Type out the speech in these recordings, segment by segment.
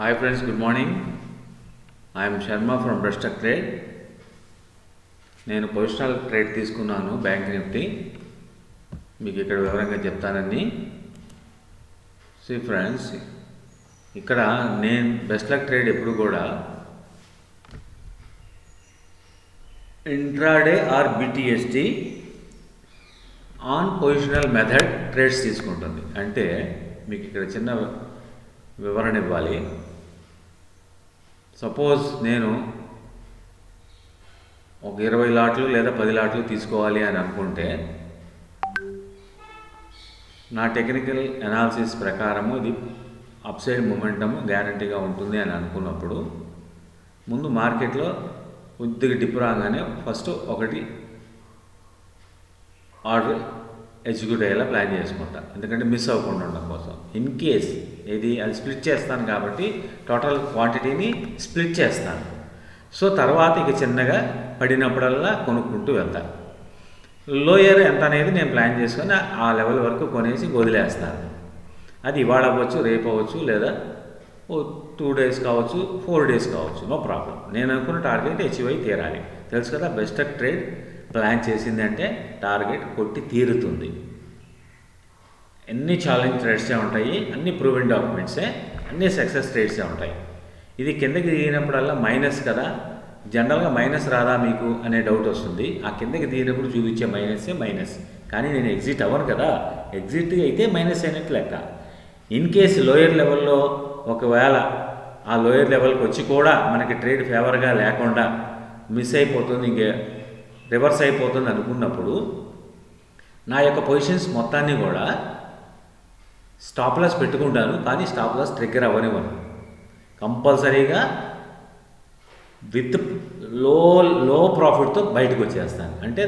Hi friends good morning I'm Sharma from బ్రెస్టక్ trade నేను positional trade తీసుకున్నాను bank Nifty మీకు ఇక్కడ వివరంగా చెప్తానని సి ఫ్రెండ్స్ ఇక్కడ నేను బెస్ట్ లక్ ట్రేడ్ ఎప్పుడు కూడా intraday or BTST on positional method trades తీసుకుంటుంది. అంటే మీకు ఇక్కడ చిన్న వివరణ ఇవ్వాలి. సపోజ్ నేను ఒక ఇరవై లాట్లు లేదా పది లాట్లు తీసుకోవాలి అని అనుకుంటే నా టెక్నికల్ అనాలిసిస్ ప్రకారము ఇది అప్సైడ్ మూమెంటము గ్యారంటీగా ఉంటుంది అని అనుకున్నప్పుడు ముందు మార్కెట్లో కొద్దిగా డిప్ రాగానే ఫస్ట్ ఒకటి ఆర్డర్ ఎగ్జిక్యూట్ అయ్యేలా ప్లాన్ చేసుకుంటా. ఎందుకంటే మిస్ అవ్వకుండా ఉండడం కోసం. ఇన్ కేస్ ఇది అది స్ప్లిట్ చేస్తాను కాబట్టి టోటల్ క్వాంటిటీని స్ప్లిట్ చేస్తాను. సో తర్వాత ఇక చిన్నగా పడినప్పుడల్లా కొనుక్కుంటూ వెళ్తాను. లోయర్ ఎంత అనేది నేను ప్లాన్ చేసుకొని ఆ లెవెల్ వరకు కొనేసి వదిలేస్తాను. అది ఇవాళ అవ్వచ్చు రేపు అవ్వచ్చు లేదా ఓ టూ డేస్ కావచ్చు ఫోర్ డేస్ కావచ్చు నో ప్రాబ్లం నేను అనుకున్న టార్గెట్ అచీవ్ అయి తీరాలి. తెలుసు కదా బెస్ట్ ట్రేడ్ ప్లాన్ చేసిందంటే టార్గెట్ కొట్టి తీరుతుంది. అన్ని ఛాలెంజ్ రేట్సే ఉంటాయి అన్ని ప్రూవెన్ డాక్యుమెంట్సే అన్ని సక్సెస్ రేట్సే ఉంటాయి. ఇది కిందకి దిగినప్పుడల్లా మైనస్ కదా జనరల్గా మైనస్ రాదా మీకు అనే డౌట్ వస్తుంది. ఆ కిందకి దిగినప్పుడు చూపించే మైనసే మైనస్ కానీ నేను ఎగ్జిట్ అవ్వను కదా ఎగ్జిట్ అయితే మైనస్ అయినట్టు లెక్క. ఇన్ కేస్ లోయర్ లెవెల్లో ఒకవేళ ఆ లోయర్ లెవెల్కి వచ్చి కూడా మనకి ట్రేడ్ ఫేవర్గా లేకుండా మిస్ అయిపోతుంది ఇంకే రివర్స్ అయిపోతుంది అనుకున్నప్పుడు నా యొక్క పొజిషన్స్ మొత్తాన్ని కూడా స్టాప్ లాస్ పెట్టుకుంటాను కానీ స్టాప్ లాస్ ట్రిగ్గర్ అవ్వనివ్వను. కంపల్సరీగా విత్లో లో ప్రాఫిట్తో బయటకు వచ్చేస్తాను. అంటే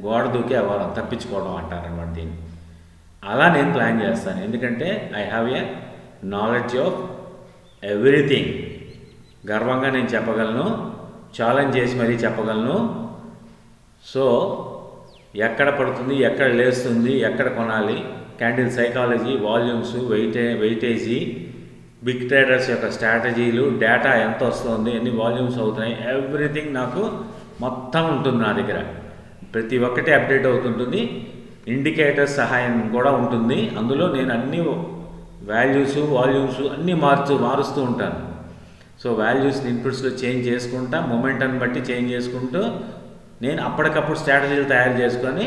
గోడ దూకే అవ్వడం తప్పించుకోవడం అంటారనమాట దీన్ని. అలా నేను ప్లాన్ చేస్తాను. ఎందుకంటే I have a knowledge of everything గర్వంగా నేను చెప్పగలను ఛాలెంజ్ చేసి మరీ చెప్పగలను. సో ఎక్కడ పడుతుంది ఎక్కడ లేస్తుంది ఎక్కడ కొనాలి candle psychology volumes weight weightage big traders యొక్క స్ట్రాటజీలు డేటా ఎంత వస్తుంది ఎన్ని వాల్యూమ్స్ అవుతున్నాయి ఎవ్రీథింగ్ నాకు మొత్తం ఉంటుంది నా దగ్గర. ప్రతి ఒక్కటి అప్డేట్ అవుతుంటుంది. ఇండికేటర్స్ సహాయం కూడా ఉంటుంది. అందులో నేను అన్ని వాల్యూస్ వాల్యూమ్స్ అన్నీ మార్చు మారుస్తూ ఉంటాను. సో వాల్యూస్ని ఇన్పుట్స్లో చేంజ్ చేసుకుంటా మొమెంటాన్ని బట్టి చేంజ్ చేసుకుంటూ నేను అప్పటికప్పుడు స్ట్రాటజీలు తయారు చేసుకొని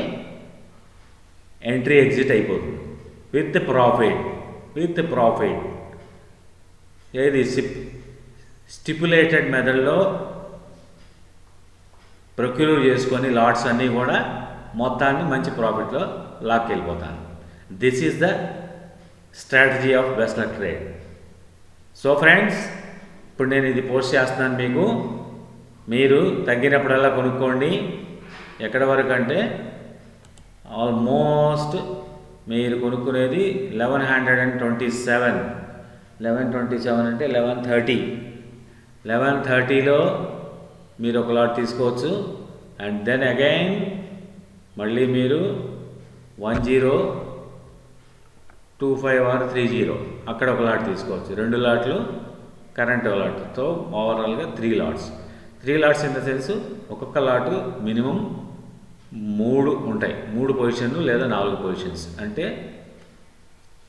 ఎంట్రీ ఎగ్జిట్ అయిపోతుంది. విత్ ప్రాఫిట్ విత్ ప్రాఫిట్ ఏది సిప్ స్టిపులేటెడ్ మెథడ్లో ప్రొక్యూర్ చేసుకొని లాట్స్ అన్నీ కూడా మొత్తాన్ని మంచి ప్రాఫిట్లో లాక్కెళ్ళిపోతాను this is the strategy of బెస్లర్ trade so friends ఇప్పుడు నేను ఇది పోస్ట్ చేస్తున్నాను మీకు. మీరు తగ్గినప్పుడల్లా కొనుక్కోండి. ఎక్కడ వరకు అంటే ఆల్మోస్ట్ మీరు కొనుక్కునేది eleven hundred and twenty seven eleven twenty seven అంటే లెవెన్ థర్టీ లెవెన్ థర్టీలో మీరు ఒక లాట్ తీసుకోవచ్చు. అండ్ దెన్ అగైన్ మళ్ళీ మీరు one zero two five or three zero అక్కడ ఒక లాట్ తీసుకోవచ్చు. రెండు లాట్లు కరెంట్ లాట్తో ఓవరాల్గా three lots three lots in the ఒక్కొక్క లాటు మినిమం మూడు ఉంటాయి. మూడు పొజిషన్లు లేదా నాలుగు పొజిషన్స్ అంటే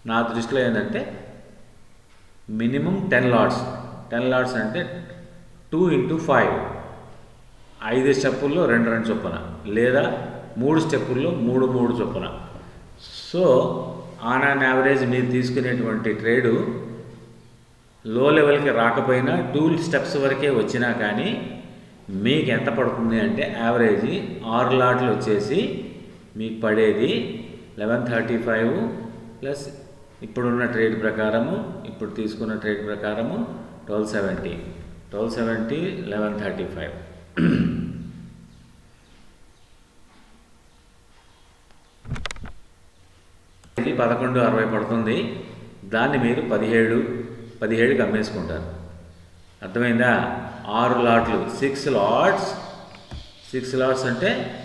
నా దృష్టిలో ఏంటంటే minimum ten lots ten lots అంటే టూ ఇంటూ ఫైవ్ ఐదు స్టెప్పుల్లో రెండు రెండు చొప్పున లేదా మూడు స్టెప్పుల్లో మూడు మూడు చొప్పున. సో ఆన్ ఆన్ యావరేజ్ మీరు తీసుకునేటువంటి ట్రేడు లో లెవెల్కి రాకపోయినా టూ స్టెప్స్ వరకే వచ్చినా కానీ మీకు ఎంత పడుతుంది అంటే యావరేజ్ ఆరు లాట్లు వచ్చేసి మీకు పడేది లెవెన్ థర్టీ ఫైవ్ ప్లస్ ఇప్పుడున్న ట్రేడ్ ప్రకారము ఇప్పుడు తీసుకున్న ట్రేడ్ ప్రకారము twelve seventy twelve seventy eleven thirty five ఇది పదకొండు అరవై పడుతుంది. దాన్ని మీరు పదిహేడు పదిహేడుకి అమ్మేసుకుంటారు. అర్థమైందా? ఆరు లాట్లు. Six lots. సిక్స్ లాట్స్ అంటే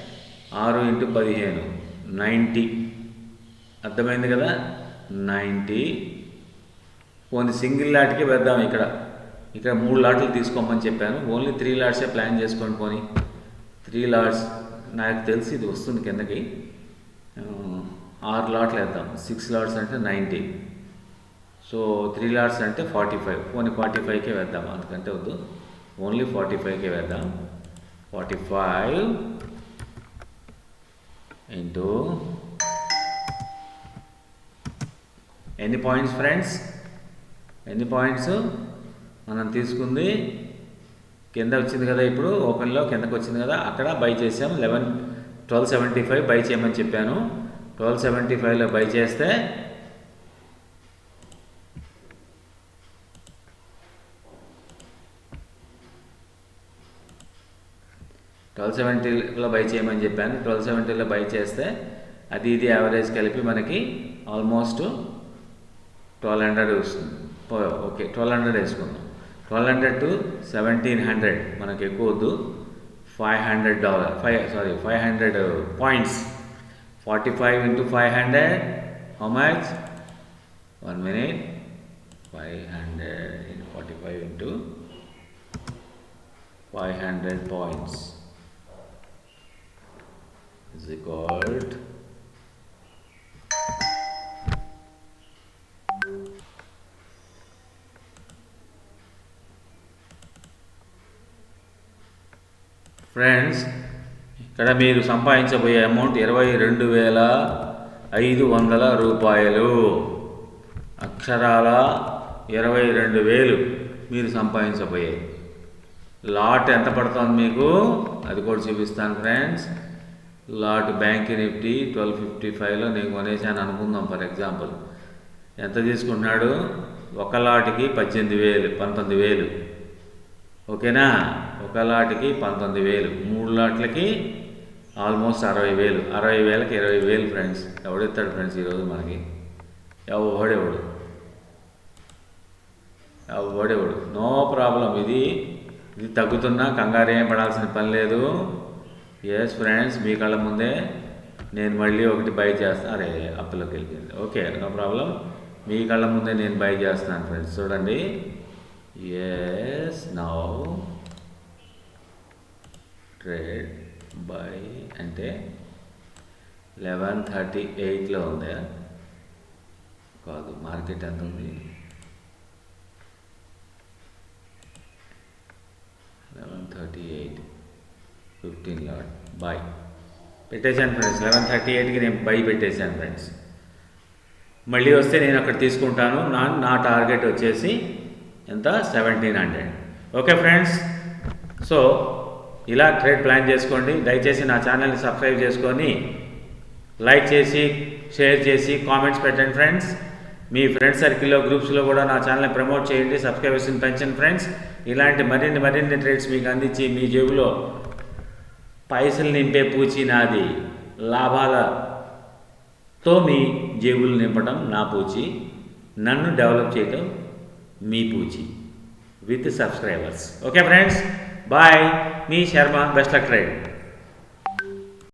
ఆరు ఇంటూ పదిహేను. నైంటీ. అర్థమైంది కదా? నైంటీ. ఓన్లీ సింగిల్ లాట్కే వేద్దాం ఇక్కడ. ఇక్కడ మూడు లాట్లు తీసుకోమని చెప్పాను. ఓన్లీ త్రీ లాట్సే ప్లాన్ చేసుకోండి పోనీ. Three lots. నాకు తెలిసి ఇది వస్తుంది కిందకి. ఆరు లాట్లు వేద్దాం. సిక్స్ లాట్స్ అంటే నైంటీ. సో త్రీ లాట్స్ అంటే ఫార్టీ ఫైవ్. ఓన్లీ ఫార్టీ ఫైవ్కే వేద్దాం అందుకంటే వద్దు. ఓన్లీ ఫార్టీ ఫైవ్కే వేద్దాం. ఫార్టీ ఫైవ్ ఇంటూ ఎన్ని పాయింట్స్ ఫ్రెండ్స్? ఎన్ని పాయింట్స్? మనం తీసుకుంది కింద వచ్చింది కదా ఇప్పుడు ఓపెన్లో కిందకు వచ్చింది కదా అక్కడ బై చేసాం. Eleven twelve seventy five buy చేయమని చెప్పాను. ట్వెల్వ్ సెవెంటీ ఫైవ్లో బై చేస్తే ట్వెల్వ్ సెవెంటీలో బై చేయమని చెప్పాను. ట్వెల్వ్ సెవెంటీలో బై చేస్తే అది ఇది యావరేజ్ కలిపి మనకి ఆల్మోస్ట్ ట్వెల్వ్ హండ్రెడ్ వస్తుంది. ఓకే ట్వెల్వ్ హండ్రెడ్ వేసుకుందాం. Twelve hundred to seventeen hundred మనకి ఎక్కువ వద్దు. Five hundred dollar five sorry five hundred points. Forty five into five hundred how much? One minute. Five hundred into forty five into five hundred points. Is equal friends ఇక్కడ మీరు సంపాదించబోయే amount ఇరవై రెండు వేల ఐదు వందల రూపాయలు. అక్షరాల ఇరవై రెండు వేలు మీరు సంపాదించబోయే. లాట్ ఎంత పడుతుంది మీకు? అది కూడా చూపిస్తాను friends lot bank Nifty twelve fifty ఫైవ్లో నేను కొనేసాను అనుకుందాం ఫర్ ఎగ్జాంపుల్. ఎంత తీసుకుంటున్నాడు ఒక లాట్కి పద్దెనిమిది వేలు పంతొమ్మిది వేలు. ఓకేనా? ఒక లాట్కి పంతొమ్మిది వేలు. మూడు లాట్లకి ఆల్మోస్ట్ అరవై వేలు. అరవై వేలకి ఇరవై వేలు ఫ్రెండ్స్. ఎవడెత్తాడు ఫ్రెండ్స్ ఈరోజు మనకి? ఎవడెవడు? ఎవడెవడు? No problem. ఇది ఇది తగ్గుతున్నా కంగారు ఏం పడాల్సిన పని లేదు. ఎస్ ఫ్రెండ్స్ మీ కళ్ళ ముందే నేను మళ్ళీ ఒకటి బై చేస్తాను అరే అప్పులోకి వెళ్ళిపోయింది. ఓకే నో ప్రాబ్లం మీ కళ్ళ ముందే నేను బై చేస్తున్నాను ఫ్రెండ్స్ చూడండి. ఎస్ నౌ ట్రేడ్ బై అంటే లెవెన్ థర్టీ ఎయిట్లో ఉంది. కాదు మార్కెట్ ఎంత ఉంది? Eleven thirty eight fifteen eleven buy పెట్టేశాను ఫ్రెండ్స్ లెవెన్ థర్టీ ఎయిట్కి నేను బై పెట్టేశాను ఫ్రెండ్స్. మళ్ళీ వస్తే నేను అక్కడ తీసుకుంటాను. నా నా టార్గెట్ వచ్చేసి ఎంత? Seventeen hundred. Okay friends. So ఇలా ట్రేడ్ ప్లాన్ చేసుకోండి. దయచేసి నా ఛానల్ని సబ్స్క్రైబ్ చేసుకొని లైక్ చేసి షేర్ చేసి కామెంట్స్ పెట్టండి ఫ్రెండ్స్. మీ ఫ్రెండ్స్ సర్కిల్లో గ్రూప్స్లో కూడా నా ఛానల్ని ప్రమోట్ చేయండి సబ్స్క్రైబర్స్ని పెంచండి ఫ్రెండ్స్. ఇలాంటి మరిన్ని మరిన్ని ట్రేడ్స్ మీకు అందించి మీ జేబులో పైసలు నింపే పూచి నాది. లాభాలతో మీ జేబులు నింపడం నా పూచి. నన్ను డెవలప్ చేయటం మీ పూచి. With subscribers. Okay friends bye. Me Sharma best luck tried